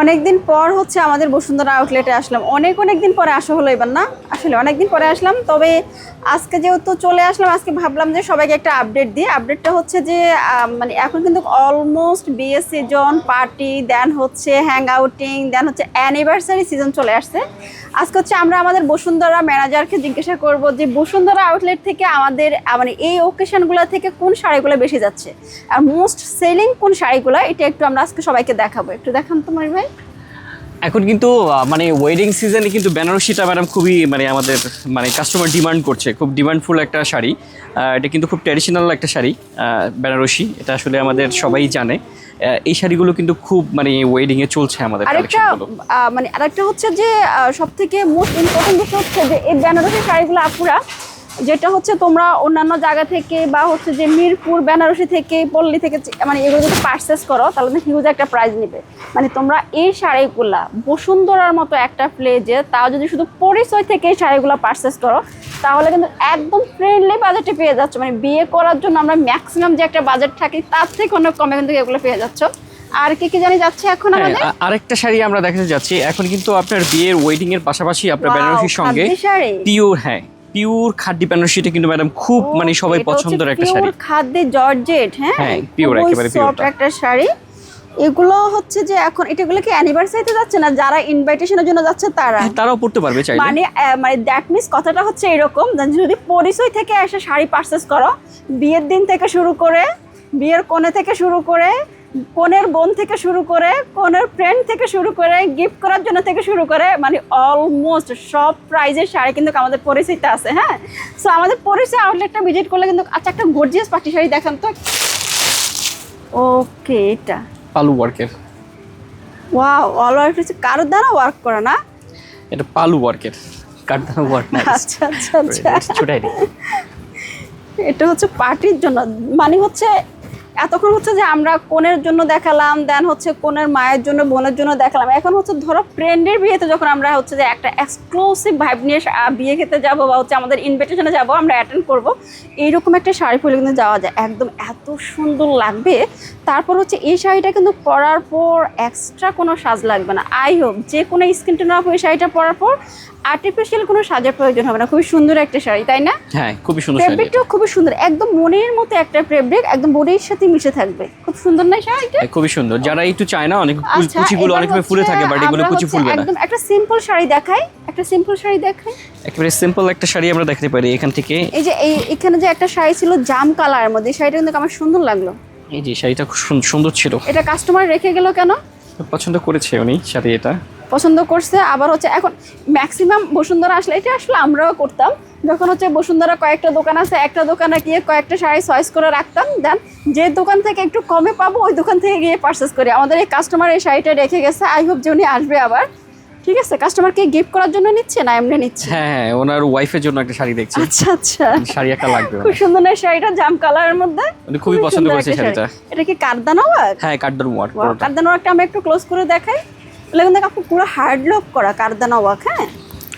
অনেকদিন পর হচ্ছে আমাদের বসুন্ধরা আউটলেটে আসলাম। অনেক অনেক দিন পরে আসা হলো এবার না? আসলে অনেক দিন পরে আসলাম, তবে আজকে যেহেতু চলে আসলাম, আজকে ভাবলাম যে সবাইকে একটা আপডেট দিই। আপডেটটা হচ্ছে যে মানে এখন কিন্তু অলমোস্ট বিয়ে সিজন পার্টি দেন হচ্ছে হ্যাং আউটিং দেন হচ্ছে অ্যানিভার্সারি সিজন চলে আসছে। আজকে হচ্ছে আমরা আমাদের বসুন্ধরা ম্যানেজারকে জিজ্ঞাসা করব যে, বসুন্ধরা আউটলেট থেকে আমাদের মানে এই ওকেশনগুলো থেকে কোন শাড়িগুলো বেশি যাচ্ছে? আর মোস্ট সেলিং কোন শাড়িগুলো? এটা একটু আমরা আজকে সবাইকে দেখাবো। একটু দেখান তোমার ভাই? এখন কিন্তু মানে ওয়েডিং সিজনে কিন্তু বেনারসিটা ম্যাডাম খুবই মানে আমাদের মানে কাস্টমার ডিমান্ড করছে। খুব ডিমান্ডফুল একটা শাড়ি। এটা কিন্তু খুব ট্র্যাডিশনাল একটা শাড়ি বেনারসি। এটা আসলে আমাদের সবাই জানে। এই শাড়িগুলো কিন্তু খুব মানে ওয়েডিং এ চলছে আমাদের আরেকটা মানে আরেকটা হচ্ছে যে সব থেকে মোস্ট ইম্পর্টেন্ট বিষয় হচ্ছে যে এই বেনারসি শাড়িগুলো আপুরা যেটা হচ্ছে তোমরা অন্যান্য জায়গা থেকে বা হচ্ছে যে মিরপুর বেনারসি থেকে পল্লী থেকে মানে এগুলো যদি পারচেস করো তাহলে কিন্তু হিউজ একটা প্রাইস নেবে। মানে তোমরা এই শাড়িগুলা বসুন্ধরার মতো একটা প্লেজে তাও যদি শুধু পরিচয় থেকে এই শাড়িগুলো পারচেস করো তাহলে কিন্তু একদম ফ্রেন্ডলি বাজেটে পেয়ে যাচ্ছ। মানে বিয়ে করার জন্য আমরা ম্যাক্সিমাম যে একটা বাজেট থাকি তার থেকে অনেক কমে কিন্তু এগুলো পেয়ে যাচ্ছ। আর কি কি জানি যাচ্ছে এখন হ্যাঁ, আমাদের? আরেকটা শাড়ি আমরা দেখাতে যাচ্ছি। এখন কিন্তু আপনার বিয়ের ওয়েডিং এর পাশাপাশি আপনার বেনারসির সঙ্গে পিওর হ্যাঁ। পিওর খাদ্য বেনারসিটা কিন্তু ম্যাডাম খুব মানে সবাই পছন্দের একটা শাড়ি। খাদ্যে জর্জেট হ্যাঁ? হ্যাঁ, pure, একেবারে সফট একটা শাড়ি। এগুলো হচ্ছে যে এখন এটাগুলো কি অ্যানিভার্সারিতে যাচ্ছে না যারা ইনভাইটেশনের জন্য যাচ্ছে তারা? হ্যাঁ, তারাও পড়তে পারবে চাইলে। মানে মানে দ্যাট মিনস কথাটা হচ্ছে এরকম যদি পরিচয় থেকে এসে শাড়ি পারচেস করো বিয়ের দিন থেকে শুরু করে বিয়ের কোণে থেকে শুরু করে কোনের বোন থেকে শুরু করে কোনের ফ্রেন্ড থেকে শুরু করে গিফট করার জন্য থেকে শুরু করে মানে অলমোস্ট সব প্রাইজের শাড়ি কিন্তু আমাদের পরিচয়তে আছে হ্যাঁ? সো আমাদের পরিচয় আউটলেটটা ভিজিট করলে কিন্তু আচ্ছা একটা গর্জিয়াস পাটি শাড়ি দেখান তো। ওকে এটা। পালু ওয়ার্কের ওয়াও অল ওয়ার্ক হচ্ছে। কারোর দ্বারা ওয়ার্ক করা না? এটা পালু ওয়ার্কের কাঠদানা ওয়ার্ক না? আচ্ছা আচ্ছা আচ্ছা। এটা হচ্ছে পার্টির জন্য। মানে হচ্ছে এতক্ষণ হচ্ছে যে আমরা কোনের জন্য দেখালাম দেন হচ্ছে কোনের মায়ের জন্য বোনের জন্য দেখালাম। এখন হচ্ছে ধরো ফ্রেন্ডের বিয়েতে যখন আমরা হচ্ছে যে একটা এক্সক্লুসিভ ভাইব নিয়ে বিয়ে খেতে যাব বা হচ্ছে আমাদের ইনভিটেশনে যাব আমরা অ্যাটেন্ড করব এইরকম একটা শাড়ি পরে কিন্তু যাওয়া যায়। একদম এত সুন্দর লাগবে। তারপর হচ্ছে এই শাড়িটা কিন্তু পরার পর এক্সট্রা কোনো সাজ লাগবে না। আই হোপ যে কোনো স্কিন টোন অফ এই শাড়িটা পরার পর আর্টিফিশিয়াল কোনো সাজের প্রয়োজন হবে না। খুবই সুন্দর একটা শাড়ি তাই না? হ্যাঁ খুবই সুন্দর ফেব্রিকটাও খুবই সুন্দর। একদম মনের মতো একটা ফেব্রিক একদম বডির সাথে মিশে থাকবে। খুব সুন্দর না শাড়িটা? খুবই সুন্দর। যারা একটু চায় না অনেক আচ্ছা কুচিগুলো অনেক ফুলে থাকে বাট এগুলো কুচি ফুলবে না। একদম একটা সিম্পল শাড়ি দেখাই একটা সিম্পল শাড়ি দেখাই। একেবারে সিম্পল একটা শাড়ি আমরা দেখতে পারি এখান থেকে। এই যে এই এখানে যে একটা শাড়ি ছিল জাম কালারের মধ্যে শাড়িটা কিন্তু আমার সুন্দর লাগল। এই যে শাড়িটা খুব সুন্দর ছিল। এটা কাস্টমার রেখে গেল কেন? পছন্দ করেছে উনি শাড়ি এটা। পছন্দ করছে আবার হচ্ছে এখন ম্যাক্সিমাম বসুন্ধরা আসলে এটা আসলে আমরাও করতাম। যখন হচ্ছে বসুন্ধরা কয়েকটা দোকান আছে একটা দোকানে গিয়ে কয়েকটা শাড়ি চয়েস করে রাখতাম দেন যে দোকান থেকে একটু কমে পাবো ওই দোকান থেকে গিয়ে পারচেস করি। আমাদের এই কাস্টমার এই শাড়িটা রেখে গেছে আই হোপ যে উনি আসবে আবার। ঠিক আছে? কাস্টমারকে গিফট করার জন্য নিচ্ছে না এমনি নিচ্ছে? হ্যাঁ হ্যাঁ ওনার ওয়াইফের জন্য একটা শাড়ি দেখছি। আচ্ছা আচ্ছা। শাড়ি একটা লাগবে খুব সুন্দর না শাড়িটা? জাম কালারের মধ্যে? উনি খুবই পছন্দ করেছে শাড়িটা। এটা কি কারদানা ওয়ার্ক হ্যাঁ কাঠদার ওয়ার্ক কারদানা ওয়ার্কটা আমরা একটু ক্লোজ করে দেখাই। এগুলো কিন্তু আপু পুরো হার্ড লক করা কারদানা ওয়াক হ্যাঁ?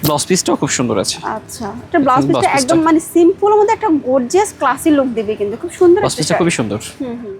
ব্লাউজ পিসটাও খুব সুন্দর আছে। আচ্ছা এটা ব্লাউজ পিসটা। একদম মানে সিম্পল মধ্যে একটা গর্জিয়াস ক্লাসি লুক দিবে কিন্তু খুব সুন্দর ব্লাউজ পিসটা খুব খুবই সুন্দর। হুম হুম।